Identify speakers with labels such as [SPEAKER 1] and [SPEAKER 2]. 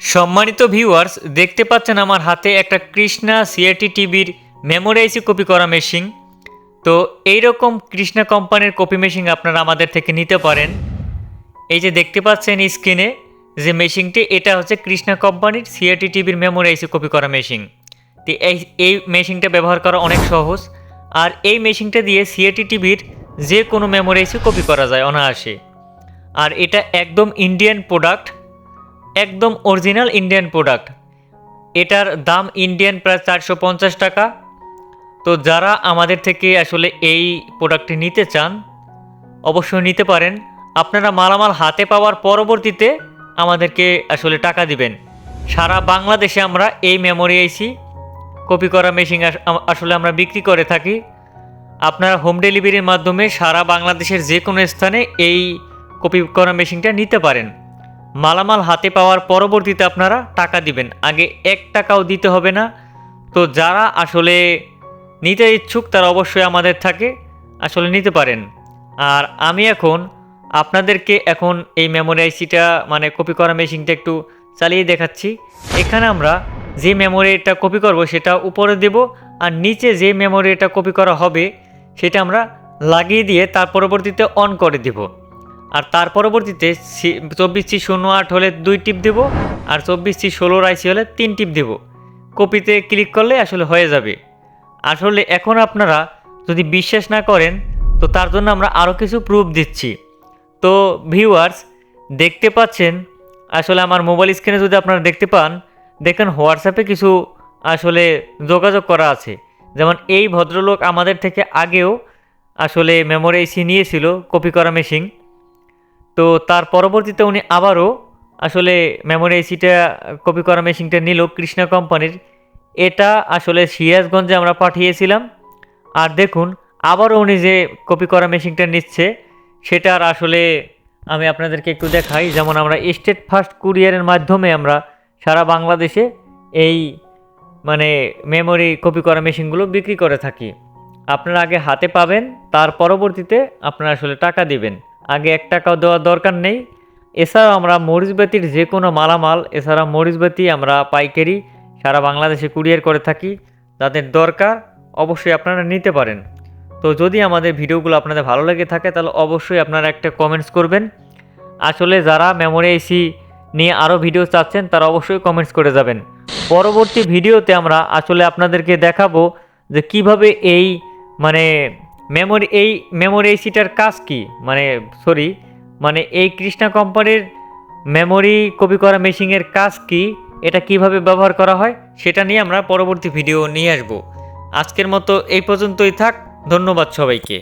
[SPEAKER 1] সম্মানিত ভিউয়ার্স দেখতে পাচ্ছেন আমার হাতে একটা কৃষ্ণা সিআরটি টিভির মেমোরাইজি কপি করা মেশিন তো এইরকম কৃষ্ণা কোম্পানির কপি মেশিন আপনারা আমাদের থেকে নিতে পারেন। এই যে দেখতে পাচ্ছেন স্ক্রিনে যে মেশিনটি এটা হচ্ছে কৃষ্ণা কোম্পানির সিআরটি টিভির মেমোরাইজি কপি করা মেশিন তো এই এই মেশিনটা ব্যবহার করা অনেক সহজ। আর এই মেশিনটা দিয়ে সিআরটি টিভির যে কোনো মেমোরাইজি কপি করা যায় অনায়াসে। আর এটা একদম ইন্ডিয়ান প্রোডাক্ট একদম অরিজিনাল ইন্ডিয়ান প্রোডাক্ট। এটার দাম ইন্ডিয়ান প্রায় চারশো পঞ্চাশ টাকা। তো যারা আমাদের থেকে আসলে এই প্রোডাক্টটি নিতে চান, অবশ্যই নিতে পারেন। আপনারা মালামাল হাতে পাওয়ার পরবর্তীতে আমাদেরকে আসলে টাকা দিবেন। সারা বাংলাদেশে আমরা এই মেমোরি আইসি, কপি করা মেশিন আস- আসলে আমরা বিক্রি করে থাকি। আপনারা হোম ডেলিভারির মাধ্যমে সারা বাংলাদেশের যে কোনো স্থানে এই কপি করা মেশিনটা নিতে পারেন। মালামাল হাতে পাওয়ার পরবর্তীতে আপনারা টাকা দিবেন। আগে এক টাকাও দিতে হবে না। তো যারা আসলে নিতে ইচ্ছুক, তারা অবশ্যই আমাদের থাকে, আসলে নিতে পারেন। আর আমি এখন আপনাদেরকে এখন এই মেমোরি আইসিটা মানে কপি করা মেশিনটা একটু চালিয়ে দেখাচ্ছি। এখানে আমরা যে মেমোরিটা কপি করব, সেটা উপরে দেব, আর নিচে যে মেমোরিটা কপি করা হবে, সেটা আমরা লাগিয়ে দিয়ে তার পরবর্তীতে অন করে দেব। আর তার পরবর্তীতে চব্বিশ চি শূন্য আট হলে দুই টিপ দেব, আর চব্বিশ চি ষোলোর আইসি হলে তিন টিপ দেব। কপিতে ক্লিক করলে আসলে হয়ে যাবে। আসলে এখন আপনারা যদি বিশ্বাস না করেন, তো তার জন্য আমরা আরও কিছু প্রুফ দিচ্ছি। তো ভিউয়ার্স দেখতে পাচ্ছেন, আসলে আমার মোবাইল স্ক্রিনে যদি আপনারা দেখতে পান, দেখেন হোয়াটসঅ্যাপে কিছু আসলে যোগাযোগ করা আছে। যেমন এই ভদ্রলোক আমাদের থেকে আগেও আসলে মেমোরি এসি নিয়েছিল কপি করা মেশিন তো তার পরবর্তীতে উনি আবারও আসলে মেমোরি এসিটা কপি করা মেশিনটা নিল কৃষ্ণা কোম্পানির এটা আসলে সিরাজগঞ্জে আমরা পাঠিয়েছিলাম। আর দেখুন, আবারও উনি যে কপি করা মেশিনটা নিচ্ছে, সেটার আসলে আমি আপনাদেরকে একটু দেখাই। যেমন আমরা স্টেট ফার্স্ট কুরিয়ারের মাধ্যমে আমরা সারা বাংলাদেশে এই মানে মেমোরি কপি করা মেশিনগুলো বিক্রি করে থাকি। আপনারা আগে হাতে পাবেন, তার পরবর্তীতে আপনারা আসলে টাকা দিবেন। আগে এক টাকাও দেওয়ার দরকার নেই। এছাড়াও আমরা মরিচবাতির যে কোনো মালামাল, এছাড়া মরিচবাতি আমরা পাইকারি সারা বাংলাদেশে কুরিয়ার করে থাকি। যাদের দরকার, অবশ্যই আপনারা নিতে পারেন। তো যদি আমাদের ভিডিওগুলো আপনাদের ভালো লেগে থাকে, তাহলে অবশ্যই আপনারা একটা কমেন্টস করবেন। আসলে যারা মেমোরি এসি নিয়ে আরও ভিডিও চাচ্ছেন, তারা অবশ্যই কমেন্টস করে যাবেন। পরবর্তী ভিডিওতে আমরা আসলে আপনাদেরকে দেখাবো যে কীভাবে এই মানে মেমোরি, এই মেমোরি এসিটার কাজ কি? মানে সরি মানে এই কৃষ্ণা কোম্পানির মেমোরি কপি করা মেশিনের কাজ কি? এটা কীভাবে ব্যবহার করা হয়? সেটা নিয়ে আমরা পরবর্তী ভিডিও নিয়ে আসব। আজকের মতো এই পর্যন্তই থাক। ধন্যবাদ সবাইকে.